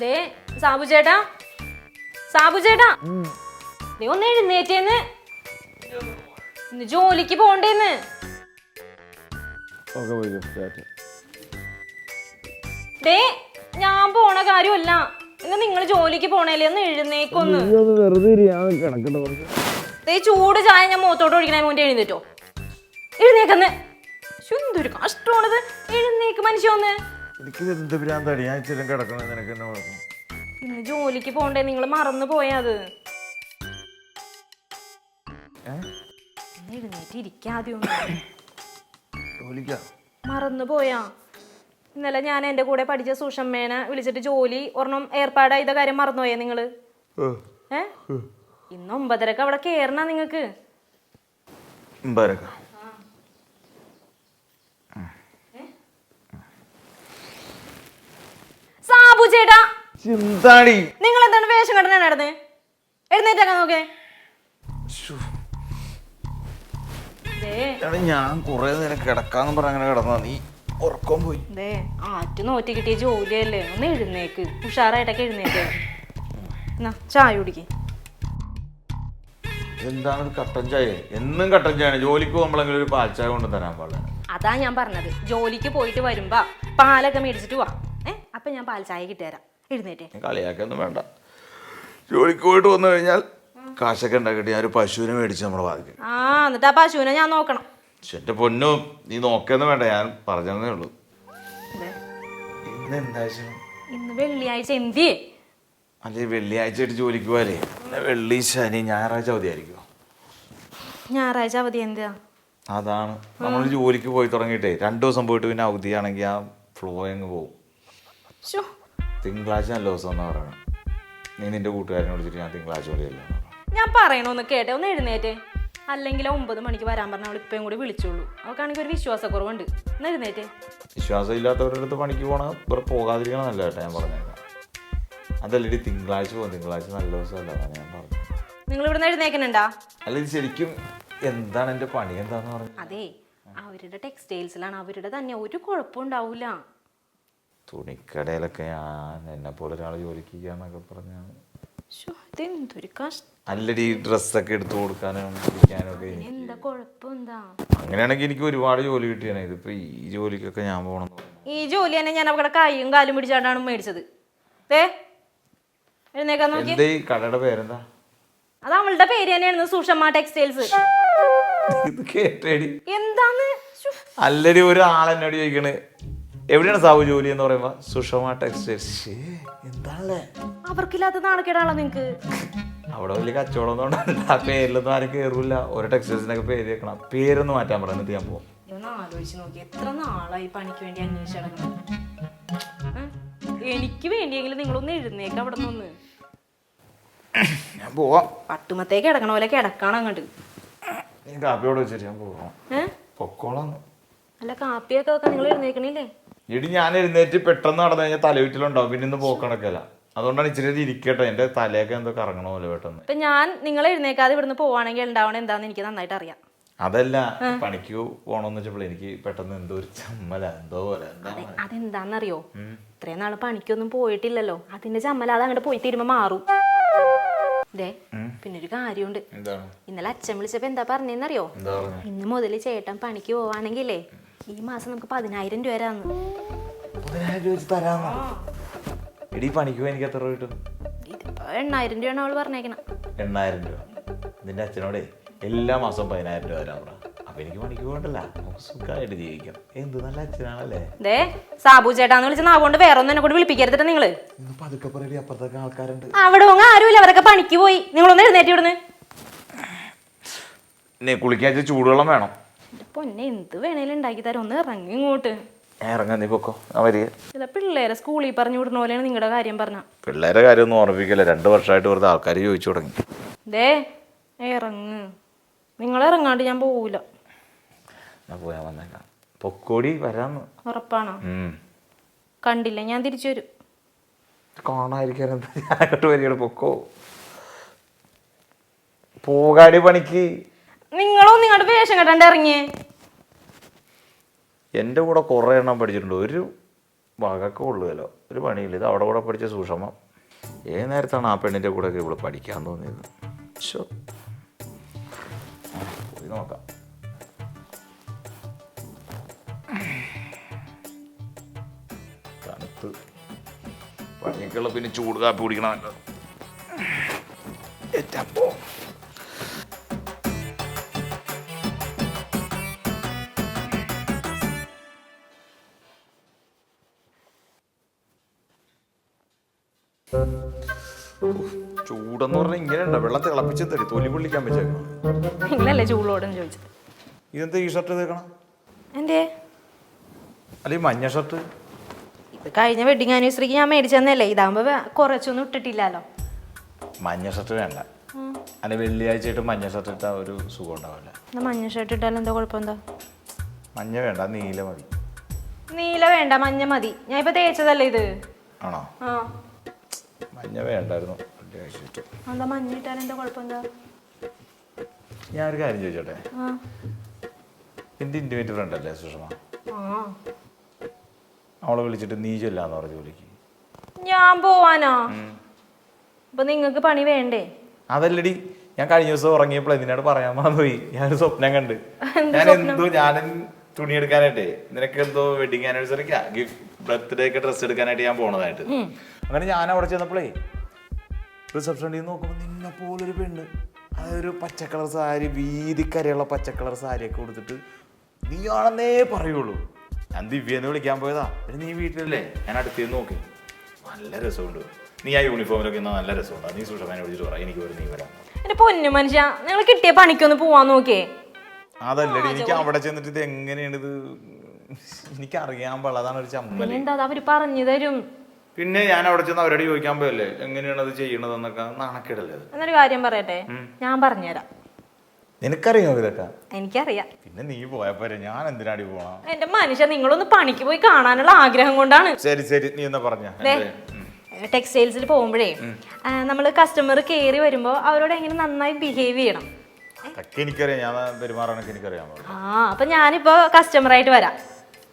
ദേ സാബു ചേട്ടാ. സാബു ചേട്ടാ. നീ ഒന്ന് എഴുന്നേറ്റേന്ന്. ഇന്ന് ജോലിക്ക് പോണ്ടേന്ന് ദേ ഞാൻ പോണ കാര്യമല്ല. ഇന്ന് നിങ്ങൾ ജോലിക്ക് പോണേലേ ഒന്ന് എഴുന്നേക്കൊന്ന്. ദേ ചൂട് ചായ ഞാൻ മുഖത്തോട്ട് ഒഴിക്കണേ മുന്നേ എഴുന്നേറ്റോ. എഴുന്നേക്കന്ന് ശുന്തൊരു എന്തൊരു കഷ്ടമാണിത്. എഴുന്നേക്ക് മനുഷ്യ ഒന്ന്. എനിക്ക് എന്ത് ഭ്രാന്താടി? ഞാൻ ഇച്ചിരി കിടക്കണം നിനക്ക് എന്നെ കുഴപ്പം ഇന്ന് ജോലിക്ക് പോണ്ടേ? നിങ്ങൾ മറന്നു പോയത് അത്. ഏ? ഒന്ന് എഴുന്നേറ്റ് ഇരിക്കാതെ ഒന്ന് ജോലിക്കാ? മറന്നു പോയാ. ഇന്നലെ ഞാൻ എന്റെ കൂടെ പഠിച്ച സുഷമ്മേനെ വിളിച്ചിട്ട് ജോലി ഒരെണ്ണം ഏർപ്പാടായ കാര്യം മറന്നുപോയേ നിങ്ങൾ? ഏ. ഇന്ന് ഒമ്പതരക്ക് അവിടെ കേറണ നിങ്ങക്ക്. ബരക്ക സാബു ചേട്ടാ ചിന്താടി നിങ്ങൾ എന്താണ് വേഷം കെട്ടണ നടന്ന്? എഴുന്നേറ്റാക്കാൻ നോക്കേ. ഞാൻ കുറെ നേരം കിടക്കാന്ന് പറഞ്ഞ അങ്ങനെ കിടന്നാ നീ ഉറക്കം പോയി. ആറ്റ് നോറ്റി കിട്ടിയ ജോലിയല്ലേ? ഒന്ന് എഴുന്നേക്ക്. ഉഷാറായിട്ടൊക്കെ എഴുന്നേക്ക്. ചായ കുടിക്ക്. എന്താണ് കട്ടൻ ചായ? എന്നും കട്ടൻ ചായ ജോലിക്ക് പോകുമ്പോഴെങ്കിലും ഒരു പാൽ ചായ കൊണ്ട് തരാൻ പാടില്ല. അതാ ഞാൻ പറഞ്ഞത്. ജോലിക്ക് പോയിട്ട് വരുമ്പോ പാലൊക്കെ മേടിച്ചിട്ട് വാ. അപ്പൊ ഞാൻ പാൽ ചായ കിട്ടുതരാം എഴുന്നേറ്റേ. കളിയാക്കൊന്നും വേണ്ട. ജോലിക്ക് പോയിട്ട് വന്നു കഴിഞ്ഞാൽ കാശൊക്കെ ഉണ്ടാക്കിയിട്ട് ഞാൻ ഒരു പശുവിനെ മേടിച്ച് നമ്മളെ ബാധിക്കും ആ എന്നിട്ട് ആ പശുവിനെ ഞാൻ നോക്കണം. പക്ഷെ എന്റെ പൊന്നു നീ നോക്കിയെന്ന് വേണ്ട ഞാൻ പറഞ്ഞതേ ഉള്ളൂ. ദേ, ഇന്ന് എന്താഴ്ച ഇന്ന് വെള്ളിയാഴ്ച എന്തിയേ? അല്ലെ വെള്ളിയാഴ്ച ആയിട്ട് ജോലിക്ക് പോയാലേ പിന്നെ വെള്ളി ശനി ഞായറാഴ്ച അവധിയായിരിക്കും ഞായറാഴ്ച അവധി എന്താ അതാണ്. നമ്മൾ ജോലിക്ക് പോയി തുടങ്ങിയിട്ടേ രണ്ടു ദിവസം പോയിട്ട് പിന്നെ അവധിയാണെങ്കിൽ ആ ഫ്ലോ അങ്ങ് പോകും തിങ്കളാഴ്ച നല്ല ദിവസം എന്ന് പറയണം. നീ നിന്റെ കൂട്ടുകാരനെ വിളിച്ചിട്ട് ഞാൻ തിങ്കളാഴ്ച വിളിയല്ലോ ഞാൻ പറയണോന്ന് കേട്ടെ ഒന്ന് എഴുന്നേറ്റേ. അല്ലെങ്കിൽ ഒമ്പത് മണിക്ക് വരാൻ പറഞ്ഞ അവൾ ഇപ്പം കൂടി വിളിച്ചോളൂ. അവൾക്കാണെങ്കിൽ ഒരു വിശ്വാസക്കുറവുണ്ട്. ഒന്ന് എഴുന്നേറ്റേ. വിശ്വാസം ഇല്ലാത്തവരുടെ അടുത്ത് പണിക്ക് പോണ ഇവിടെ പോകാതിരിക്കണം നല്ല കേട്ടോ ഞാൻ പറഞ്ഞേക്കാം. അതല്ലേ തിങ്കളാഴ്ച പോകും. തിങ്കളാഴ്ച നല്ല ദിവസമല്ല ഞാൻ പറഞ്ഞു നിങ്ങൾ ഇവിടുന്ന് എഴുന്നേക്കണുണ്ടാ? അല്ല ഇത് ശരിക്കും എന്താണ് എന്റെ പണി എന്താന്ന് പറഞ്ഞു? അതെ അവരുടെ ടെക്സ്റ്റൈൽസിലാണ് അവരുടെ തന്നെ ഒരു കുഴപ്പം ഉണ്ടാവൂല. തുണിക്കടയിലൊക്കെ ഞാൻ എന്നെ പോലെ ഒരാൾ ജോലിക്ക് എന്നൊക്കെ ഇതെന്തൊരു കഷ്ടം. നല്ലൊരു ഡ്രസ്സൊക്കെ എടുത്തു കൊടുക്കാനും ഇരിക്കാനും ഒക്കെ എന്താ അങ്ങനെയാണെങ്കിൽ എനിക്ക് ഒരുപാട് ജോലി കിട്ടിയാണ് ഇതിപ്പോ ഈ ജോലിക്കൊക്കെ ഞാൻ പോകണം ഈ ജോലി തന്നെ ഞാൻ അവിടെ കൈയും കാലും പിടിച്ചാണ്ടാണ് മേടിച്ചത്. ദേ എഴുന്നേക്കാൻ നോക്കി എന്താ ഈ കടയുടെ പേരെന്താ? അത് അവളുടെ പേര് തന്നെയായിരുന്നു സുഷമ്മ ടെക്സ്റ്റൈൽസ്. ഇത് കേട്ടേടി. എന്താന്ന്? അല്ലടി ഒരാളെന്നോട് ചോദിക്കണ്. എവിടെയാണ് സാബു ജോലി എന്ന് പറയുമ്പോ? സുഷമ ടെക്സ്റ്റൈൽസ്. എന്താണല്ലേ? അവർക്കില്ലാത്ത നാണക്കേടാണോ നിങ്ങക്ക്? അവിടെ വലിയ കച്ചവടം ഒന്നും ആ പേരിലൊന്നും ആരും കേറില്ല ഓരോ ടെക്സ്റ്റൈൽസിനൊക്കെ പേര് വെക്കണം പേരൊന്നും മാറ്റാൻ പറയാം എന്നിട്ട് ഞാൻ പോകും ഒന്ന് ആലോചിച്ച് നോക്കി. എത്ര നാളായി പണിക്ക് വേണ്ടി അന്വേഷിച്ചു എനിക്ക് വേണ്ടിയെങ്കിലും നിങ്ങളൊന്ന് എഴുന്നേക്ക അവിടെ നിന്ന്. ഞാൻ പോവാം. പട്ടുമത്തേക്ക് കിടക്കണ പോലെ കിടക്കണം അങ്ങോട്ട്. കാപ്പിയോട് വെച്ചിട്ട് ഞാൻ പോവാം. പൊക്കോളാം. അല്ല കാപ്പിയൊക്കെ വെക്കാൻ നിങ്ങൾ എഴുന്നേക്കണില്ലേ? ഇടി ഞാൻ എഴുന്നേറ്റ് പെട്ടെന്ന് നടന്നു കഴിഞ്ഞാൽ തലവീട്ടിലുണ്ടാവും പിന്നെ ഇന്ന് പോക്കണക്കല്ല അതുകൊണ്ടാണ് ഇച്ചിരി ഇരിക്കട്ടെ. എന്റെ തലയൊക്കെ എന്തോ കറങ്ങണ പോലെ പെട്ടെന്ന്. ഇപ്പൊ ഞാൻ നിങ്ങൾ എഴുന്നേക്കാതെ ഇവിടുന്ന് പോവാണെങ്കിൽ ഉണ്ടാവണ എന്താന്ന് എനിക്ക് നന്നായിട്ട് അറിയാം. അതല്ല പണിക്ക് പോണോന്ന് വെച്ചപ്പോൾ എനിക്ക് പെട്ടെന്ന് എന്തോ ഒരു ചമ്മല എന്തോ പോലെ അതെന്താന്നറിയോ? ഇത്രയും നാൾ പണിക്കൊന്നും പോയിട്ടില്ലല്ലോ. അതിന്റെ ചമ്മല അത് അങ്ങോട്ട് പോയി തീരുമ്പോ മാറും. പിന്നെ ഒരു കാര്യമുണ്ട് ഇന്നലെ അച്ഛൻ വിളിച്ചപ്പോ എന്താ പറഞ്ഞെന്നറിയോ? ഇന്ന് മുതൽ ചേട്ടൻ പണിക്ക് പോവാണെങ്കിലേ ഈ മാസം നമുക്ക് പതിനായിരം രൂപ തരാന്ന്. പതിനായിരം രൂപ വെച്ച് തരാമോ? എടി പണിക്ക് പോയി എനിക്ക് എത്ര രൂപ കിട്ടും? ഇതിപ്പോ എണ്ണായിരം രൂപയാണ് അവൾ പറഞ്ഞേക്കണ. എണ്ണായിരം രൂപ. നിന്റെ അച്ഛനോടെ എല്ലാ മാസവും പതിനായിരം രൂപ തരാൻ പറ. അപ്പൊ എനിക്ക് പണിക്ക് പോകണ്ടല്ല. നമുക്ക് സുഖമായിട്ട് ജീവിക്കാം. എന്ത് നല്ല അച്ഛനാണല്ലേ? ദേ സാബു ചേട്ടാന്ന് വിളിച്ച നാവുകൊണ്ട് വേറെ ഒന്നും എന്നെ കൂടി വിളിപ്പിക്കരുതിട്ട് നിങ്ങൾ. ഇന്ന് പതുക്കെ പറയടി അപ്പുറത്തൊക്കെ ആൾക്കാരുണ്ട്. അവിടെ ഒന്നും ആരുമില്ല അവരൊക്കെ പണിക്ക് പോയി. നിങ്ങളൊന്ന് എഴുന്നേറ്റ് ഇവിടുന്ന്. ഇനി കുളിക്കാൻ ഇച്ചിരി ചൂടുവെള്ളം വേണം. പൊന്നെ എന്ത് വേണേലും ഉണ്ടാക്കി തരാം. ഒന്ന് ഇറങ്ങി ഇങ്ങോട്ട്. ഇറങ്ങാൻ നീ പൊക്കോ. അവർ ചില പിള്ളേരെ സ്കൂളിൽ പറഞ്ഞു വിടുന്ന പോലെയാണ് നിങ്ങളുടെ കാര്യം പറഞ്ഞ. പിള്ളേരെ കാര്യം ഒന്നും ഓർമ്മിക്കില്ല രണ്ട് വർഷമായിട്ട് വെറുതെ ആൾക്കാർ ചോദിച്ചു തുടങ്ങി. ദേ ഇറങ്ങ്. നിങ്ങൾ ഇറങ്ങാണ്ട് ഞാൻ പോവൂല. ഞാൻ പോയാ വന്നേക്കാം. പൊക്കോടി വരാന്ന്. ഉറപ്പാണോ? കണ്ടില്ല ഞാൻ തിരിച്ചു വരും. കാണാതിരിക്കാൻ വരികയാണ്. പൊക്കോ. പോകാടി പണിക്ക്. നിങ്ങളോ നിങ്ങളുടെ വേഷം കെട്ടാണ്ട് ഇറങ്ങിയേ. എന്റെ കൂടെ കുറേ എണ്ണം പഠിച്ചിട്ടുണ്ട്. ഒരു വകക്കെ ഉള്ളുവല്ലോ ഒരു പണിയില്ല. ഇത് അവിടെ കൂടെ പഠിച്ച സൂക്ഷമം ഏത് നേരത്താണ് ആ പെണ്ണിന്റെ കൂടെ ഇവിടെ പഠിക്കാൻ തോന്നിയത്. ആ, പോയി നോക്കാം. തണുത്ത് പണിയൊക്കെയുള്ള പിന്നെ ചൂട് കാപ്പി കുടിക്കണമല്ലോ. ഏറ്റപ്പോ ചൂടെന്ന് പറഞ്ഞാൽ ഇങ്ങനെ ഉണ്ടോ വെള്ളം തിളപ്പിച്ച് തരി. തൊലി പൊള്ളിക്കാൻ വെച്ചേക്കണം നിങ്ങളല്ലേ ചൂളോടെന്ന് ചോദിച്ചത്? ഇതെന്താ ഈ ഷർട്ട് തേക്കണം എന്തേ? അല്ലെങ്കിൽ മഞ്ഞ ഷർട്ട് ഇത് കഴിഞ്ഞ വെഡിങ് ആനിവേഴ്സറിക്ക് ഞാൻ മേടിച്ചെന്നല്ലേ. ഇതാകുമ്പോ വേ- കുറച്ചൊന്നും ഇട്ടിട്ടില്ലല്ലോ. മഞ്ഞ ഷർട്ട് വേണ്ട. അല്ലെ വെള്ളിയാഴ്ച ആയിട്ട് മഞ്ഞ ഷർട്ട് ഇട്ടാൽ ഒരു സുഖം ഉണ്ടാവില്ല. എന്നാ മഞ്ഞ ഷർട്ട് ഇട്ടാൽ എന്താ കുഴപ്പം എന്താ മഞ്ഞ വേണ്ട നീല മതി. നീല വേണ്ട മഞ്ഞ മതി. ഞാൻ ഇപ്പൊ തേച്ചതല്ലേ ഇത്? ആണോ? ആ. മഞ്ഞ വേണ്ടായിരുന്നു. ഇട്ടു എന്താ മഞ്ഞ ഇട്ടാൽ എന്താ കുഴപ്പം എന്താ ഞാൻ ഒരു കാര്യം ചോദിച്ചോട്ടെ? ആ. ഇന്റിമേറ്റ് ഫ്രണ്ട് അല്ലേ സുഷമ? അവളെ വിളിച്ചിട്ട് നീ ചെല്ലാന്ന് പറഞ്ഞു ജോലിക്ക് ഞാൻ പോവാനോ? അപ്പൊ നിങ്ങക്ക് പണി വേണ്ടേ? അതല്ലടി ഞാൻ കഴിഞ്ഞ ദിവസം ഉറങ്ങിയപ്പോൾ നിന്നോട് പറയാൻ പോയി ഞാനൊരു സ്വപ്നം കണ്ട്. ഞാൻ എന്തോ ഞാൻ തുണി എടുക്കാനായിട്ടേ നിനക്ക് എന്തോ വെഡിങ് ആനിവേഴ്സറിക്കാ ഗിഫ്റ്റ് ബർത്ത്ഡേ ഒക്കെ ഡ്രസ്സ് എടുക്കാനായിട്ട് ഞാൻ പോണതായിട്ട്. അങ്ങനെ ഞാൻ അവിടെ ചെന്നപ്പോഴേ റിസപ്ഷനിൽ നോക്കുമ്പോൾ നിന്നെ പോലൊരു പെണ്ണ്. അതൊരു പച്ചക്കളർ കളർ സാരി വീതിക്കരയുള്ള പച്ചക്കളർ സാരിയൊക്കെ കൊടുത്തിട്ട് നീയാണെന്നേ പറയുള്ളൂ. ഞാൻ ദിവ്യെന്ന് വിളിക്കാൻ പോയതാ. പിന്നെ നീ വീട്ടിലല്ലേ? ഞാൻ അടുത്തേന്ന് നോക്കി. നല്ല രസമുണ്ട്. നീ ആ യൂണിഫോമിലൊക്കെ ഇന്നാ നല്ല രസമുണ്ട്. നീ സുഷമാനെ വിളിച്ചിട്ട് പറ. എനിക്ക് ഒരു നീ വരാം. എന്റെ പൊന്നു മനുഷ്യ നിങ്ങൾ കിട്ടിയ പണിക്കൊന്ന് പോവാൻ നോക്കിയേ. അതല്ലടി എനിക്ക് അവിടെ ചെന്നിട്ട് ഇത് എങ്ങനെയാണ് ഇത് എനിക്ക് അറിയാൻ പാടില്ല. അതാണ് ഒരു ചമ്മൽ എന്താ അവർ പറഞ്ഞു തരും. പിന്നെ ഞാൻ അവിടെ ചെന്ന് അവരോട് ചോദിക്കാൻ പോയല്ലേ എങ്ങനെയാണ് അത് ചെയ്യണതെന്നൊക്കെ? നാണക്കേടല്ലേ അത്. എന്നൊരു കാര്യം പറയട്ടെ ഞാൻ പറഞ്ഞുതരാം. നിനക്കറിയോ ഇതൊക്കെ? എനിക്കറിയാം. പിന്നെ നീ പോയപ്പോരെ ഞാൻ എന്തിനാടി പോണ? എന്റെ മനുഷ്യ നിങ്ങളൊന്ന് പണിക്ക് പോയി കാണാനുള്ള ആഗ്രഹം കൊണ്ടാണ്. ശരി ശരി നീ എന്നാ പറഞ്ഞ? ടെക്സ്റ്റൈൽസിൽ പോകുമ്പോഴേ നമ്മൾ കസ്റ്റമർ കയറി വരുമ്പോൾ അവരോട് എങ്ങനെ നന്നായി ബിഹേവ് ചെയ്യണം? എനിക്കറിയാം ഞാൻ പെരുമാറാനൊക്കെ എനിക്കറിയാൻ പാടില്ല ആ അപ്പൊ ഞാനിപ്പോ കസ്റ്റമറായിട്ട് വരാം.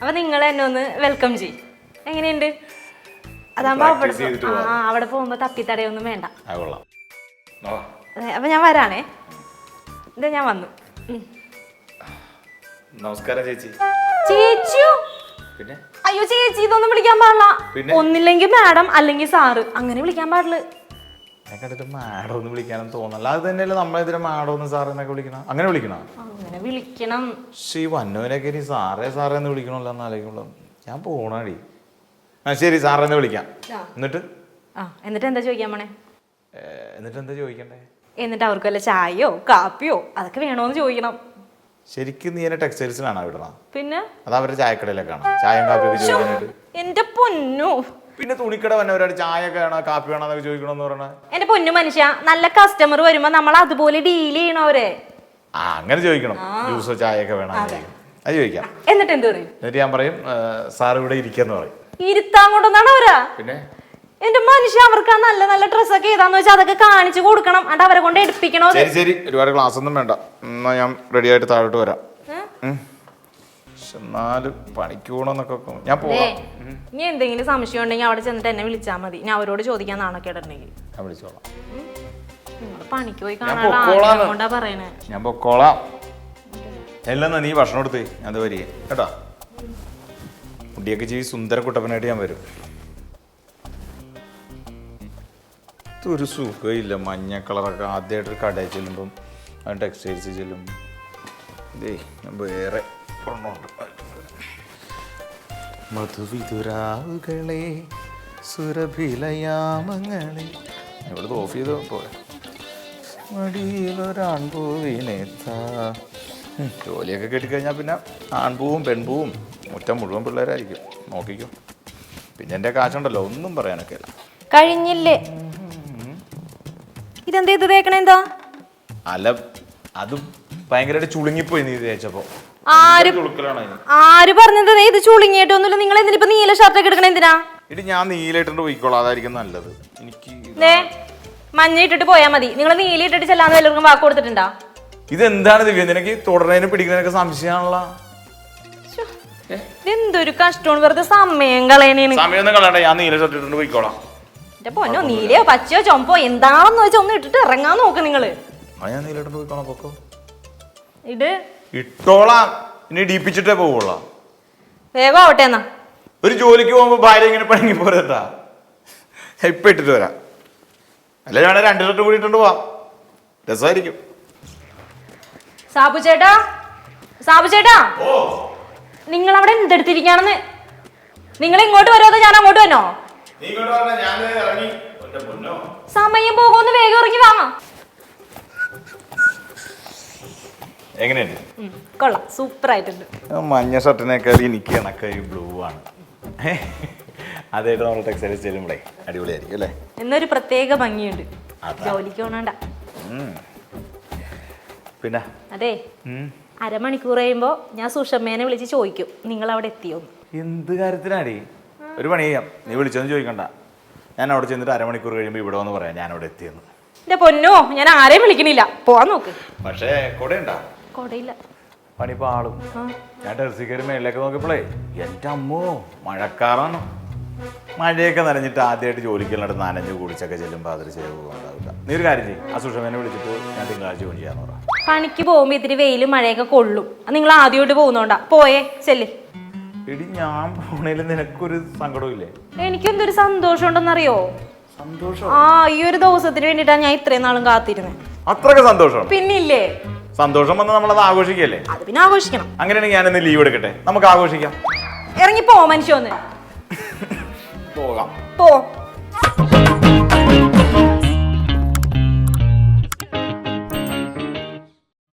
അപ്പൊ നിങ്ങൾ എന്നെ ഒന്ന് വെൽക്കം ചെയ്യും. എങ്ങനെയുണ്ട്? അതാകുമ്പോ അവിടെ പോകുമ്പോ തപ്പി തടയൊന്നും ആ അവിടെ പോകുമ്പോ തപ്പിത്തടയൊന്നും വേണ്ട. അപ്പൊ ഞാൻ വരാണേ. ഇതാ ഞാൻ വന്നു. നമസ്കാരം ചേച്ചി. ചേച്ചിയോ? പിന്നെ? അയ്യോ ചേച്ചി ഇതൊന്നും വിളിക്കാൻ പാടില്ല. ഒന്നില്ലെങ്കിൽ മാഡം അല്ലെങ്കിൽ സാറ്. അങ്ങനെ വിളിക്കാൻ പാടില്ല. കണ്ടിട്ട് മാഡം ഒന്ന് വിളിക്കാനും തോന്നല്ല. അത് തന്നെയല്ലേ നമ്മളെതിരെ മാഡം ഒന്ന് സാറേ എന്നൊക്കെ വിളിക്കണം അങ്ങനെ വിളിക്കണം? അങ്ങനെ വിളിക്കണം. ശ്രീ വന്നവനൊക്കെ ഇനി സാറേ സാറേ എന്ന് വിളിക്കണമല്ലോ എന്ന് ഞാൻ പോണടി. ആ ശരി സാറേ എന്ന് വിളിക്കാം എന്നിട്ട്? ആ എന്നിട്ട് എന്താ ചോദിക്കാൻ പോണേ? എന്നിട്ട് എന്താ ചോദിക്കണ്ടേ? എന്നിട്ട് അവർക്ക് വല്ല ചായയോ കാപ്പിയോ അതൊക്കെ വേണോന്ന് ചോദിക്കണം. ശരിക്കും നീ എന്നെ ടെക്സ്റ്റൈൽസിലാണോ വിടണം? പിന്നെ? അത് അവരുടെ ചായക്കടയിലേക്കാണ് ചായയും കാപ്പിയൊക്കെ ചോദിക്കാനായിട്ട്? എന്റെ പൊന്നു. പിന്നെ തുണിക്കട വന്നവരോട് ചായ ഒക്കെ വേണോ കാപ്പി വേണോ എന്നൊക്കെ ചോദിക്കണമെന്ന് പറഞ്ഞ? എന്റെ പൊന്നു മനുഷ്യ നല്ല കസ്റ്റമർ വരുമ്പോ നമ്മൾ അതുപോലെ ഡീൽ ചെയ്യണവരെ ആ അങ്ങനെ ചോദിക്കണം. ജ്യൂസോ ചായ വേണം വേണോ. അത്. ചോദിക്കാം. എന്നിട്ട് എന്ത് പറയും? എന്നിട്ട് ഞാൻ പറയും സാർ ഇവിടെ ഇരിക്കാന്ന് പറയും. ഇരുത്താൻ നടവരാ അവരാ പിന്നെ? എന്റെ മനുഷ്യ അവർക്ക് നല്ല നല്ല ഡ്രസ് ഒക്കെ ഏതാന്ന് വെച്ചാൽ അതൊക്കെ കാണിച്ചു കൊടുക്കണം. അണ്ട് അവരെ കൊണ്ട് എടുപ്പിക്കണോ? ശരി ശരി. ഒരുപാട് ക്ലാസ് ഒന്നും വേണ്ട. എന്നാ ഞാൻ റെഡി ആയിട്ട് താഴോട്ട് വരാം. എന്നാലും പണിക്ക് പോകണമെന്നൊക്കെ ഞാൻ പോവാം. ഇനി എന്തെങ്കിലും സംശയം ഉണ്ടെങ്കിൽ അവിടെ ചെന്നിട്ട് എന്നെ വിളിച്ചാൽ മതി. ഞാൻ അവരോട് ചോദിക്കാൻ നാണക്കേടുണ്ടെങ്കിൽ ഞാൻ വിളിച്ചോളാം. പണിക്ക് പോയി കൊണ്ടാ പറയണേ. ഞാൻ പൊക്കോളാം. എല്ലാം നീ ഭക്ഷണം എടുത്തേ ഞാൻ അത് വരിക കേട്ടോ? മുടിയൊക്കെ ജീവി സുന്ദര കുട്ടപ്പനായിട്ട് ഞാൻ വരും. ഇതൊരു സുഖമില്ല മഞ്ഞ കളറൊക്കെ ആദ്യമായിട്ട് ഒരു കടയിൽ ചെല്ലുമ്പം അത് ടെക്സ്റ്റൈൽസ് ചെല്ലും ഇതേ വേറെ. മധുവിതുരാവുകളെ സുരഭിലയാമങ്ങളെ. ഇവിടുത്തെ ഓഫ് ചെയ്ത്? പോരെ. മടിയിലൊരാൺപൂവിനെത്താ ജോലിയൊക്കെ കെട്ടിക്കഴിഞ്ഞാൽ പിന്നെ ആൺപൂവും പെൺപൂവും മുറ്റം മുഴുവൻ പിള്ളേരായിരിക്കും. നോക്കിക്കോ. പിന്നെ എന്റെ കാശുണ്ടല്ലോ ഒന്നും പറയാനൊക്കെ ഇല്ല. കഴിഞ്ഞില്ലേ? ഇതെന്താ ഇത് തേക്കണ എന്താ? അല്ല അത് ഭയങ്കരമായിട്ട് ചുളുങ്ങിപ്പോയി നീ തേച്ചപ്പോ. ആര് ആര് പറഞ്ഞത്? ദേ ഇത് ചുളുങ്ങിയിട്ടൊന്നുമില്ല. നിങ്ങൾ എന്തിനിപ്പോ നീല ഷർട്ടൊക്കെ എടുക്കണ എന്തിനാ? ഇടി ഞാൻ നീലായിട്ടുണ്ട് പോയിക്കോളാം. അതായിരിക്കും നല്ലത്. എനിക്ക് മഞ്ഞ ഇട്ടിട്ട് പോയാ മതി. നിങ്ങൾ നീല ഇട്ടിട്ട് ചെല്ലാന്ന് എല്ലാവർക്കും വാക്ക് കൊടുത്തിട്ടുണ്ടോ? ഇതെന്താണ് ദിവ്യ? നിനക്ക് തുടരണേനും പിടിക്കുന്നതിനൊക്കെ സംശയമാണല്ലോ. എന്തൊരു കഷ്ടമാണ്. വെറുതെ സമയം കളയണേന് സമയമൊന്നും കളയണ്ട ഞാൻ നീല ഷർട്ട് ഇട്ടുകൊണ്ട് പോയിക്കോളാം. എന്റെ പൊന്നോ നീലയോ പച്ചയോ ചൊമ്പോ എന്താണെന്ന് വെച്ചാൽ ഒന്ന് ഇട്ടിട്ട് ഇറങ്ങാൻ നോക്ക് നിങ്ങൾ. ആ ഞാൻ നീല ഇട്ടുകൊണ്ട് പോയിക്കോളാം പൊക്കോ. ഇട്. ഇട്ടോളാം. ഇനി ഇടിപ്പിച്ചിട്ടേ പോവുള്ളൂ. വേഗം ആവട്ടെ എന്നാ. ഒരു ജോലിക്ക് പോകുമ്പോ ഭാര്യ ഇങ്ങനെ പണങ്ങി പോരട്ടാ. ഇപ്പൊ ഇട്ടിട്ട് വരാം. അല്ല ഞാൻ രണ്ട് ഷർട്ട് കൂടി ഇട്ടുണ്ട് പോവാം. രസമായിരിക്കും. സാബു ചേട്ടാ? സാബു ചേട്ടാ? നിങ്ങൾ അവിടെ എന്തെടുത്തിരിക്കുകയാണെന്ന്? നിങ്ങൾ ഇങ്ങോട്ട് വരുമോ ഞാൻ അങ്ങോട്ട് വന്നോ സമയം പോകുമെന്ന് വേഗം ഇറങ്ങി വാങ്ങാം എങ്ങനെയുണ്ട്? കൊള്ളാം. സൂപ്പർ ആയിട്ടുണ്ട് മഞ്ഞ ഷർട്ടിനേക്കാൾ എനിക്ക് കണക്കായി ബ്ലൂ ആണ്. അതായിട്ട് നമ്മൾ ടെക്സ്റ്റൈൽസ് ചെല്ലുമ്പോഴേ അടിപൊളിയായിരിക്കും അല്ലേ? എന്നൊരു പ്രത്യേക ഭംഗിയുണ്ട്. ജോലിക്ക് പോണണ്ട. പിന്നെ? അതെ. ഉം. അരമണിക്കൂർ കഴിയുമ്പോൾ ഞാൻ സുഷമ്മേനെ വിളിച്ച് ചോദിക്കും നിങ്ങൾ അവിടെ എത്തിയോ? എന്ത് കാര്യത്തിനാടി? ഒരു പണി ചെയ്യാം. നീ വിളിച്ചൊന്നും ചോദിക്കണ്ട. ഞാൻ അവിടെ ചെന്നിട്ട് അരമണിക്കൂർ കഴിയുമ്പോൾ ഇവിടെ വന്ന് പറയാം ഞാൻ അവിടെ എത്തിയെന്ന്. എന്റെ പൊന്നോ ഞാൻ ആരെയും വിളിക്കണില്ല. പോവാൻ നോക്ക്. പക്ഷേ കൂടെ ഉണ്ടാ കൊടയില്ല. പണി പാളും ആ. ഞാൻ ടെറസിൽ കയറി മേളിലേക്ക് നോക്കിയപ്പോഴേ എന്റെ അമ്മോ മഴക്കാറാണ്. മഴയൊക്കെ നനഞ്ഞിട്ട് ആദ്യമായിട്ട് ജോലിക്കുള്ളിടത്ത് നനഞ്ഞു കുടിച്ചൊക്കെ ചെല്ലുമ്പോൾ അതൊരു ചെയ്ത് ഉണ്ടാവില്ല. നീ ഒരു കാര്യം ചെയ്യും. ആ സുഷമേനെ വിളിച്ചിട്ട് ഞാൻ തിങ്കളാഴ്ച ജോലി ചെയ്യാന്ന് പറ. പണിക്ക് പോകുമ്പോ ഇത്തിരി വെയിലും മഴയൊക്കെ കൊള്ളും. അത് നിങ്ങൾ ആദ്യമായിട്ട് പോകുന്നോണ്ടാ. പോയേ ചെല്ലി. എടി ഞാൻ പോണേൽ നിനക്കൊരു സങ്കടവും ഇല്ലേ എനിക്കെന്തൊരു സന്തോഷം ഉണ്ടെന്നറിയോ സന്തോഷം? ആ ഈ ഒരു ദിവസത്തിന് വേണ്ടിയിട്ടാണ് ഞാൻ ഇത്രയും നാളും കാത്തിരുന്നത് അത്രയ്ക്ക് സന്തോഷം? പിന്നില്ലേ? സന്തോഷം വന്ന് നമ്മളത് ആഘോഷിക്കല്ലേ? അത് പിന്നെ ആഘോഷിക്കണം. അങ്ങനെയാണെങ്കിൽ ഞാനിന്ന് ലീവ് എടുക്കട്ടെ. നമുക്ക് ആഘോഷിക്കാം. ഇറങ്ങി പോ 動画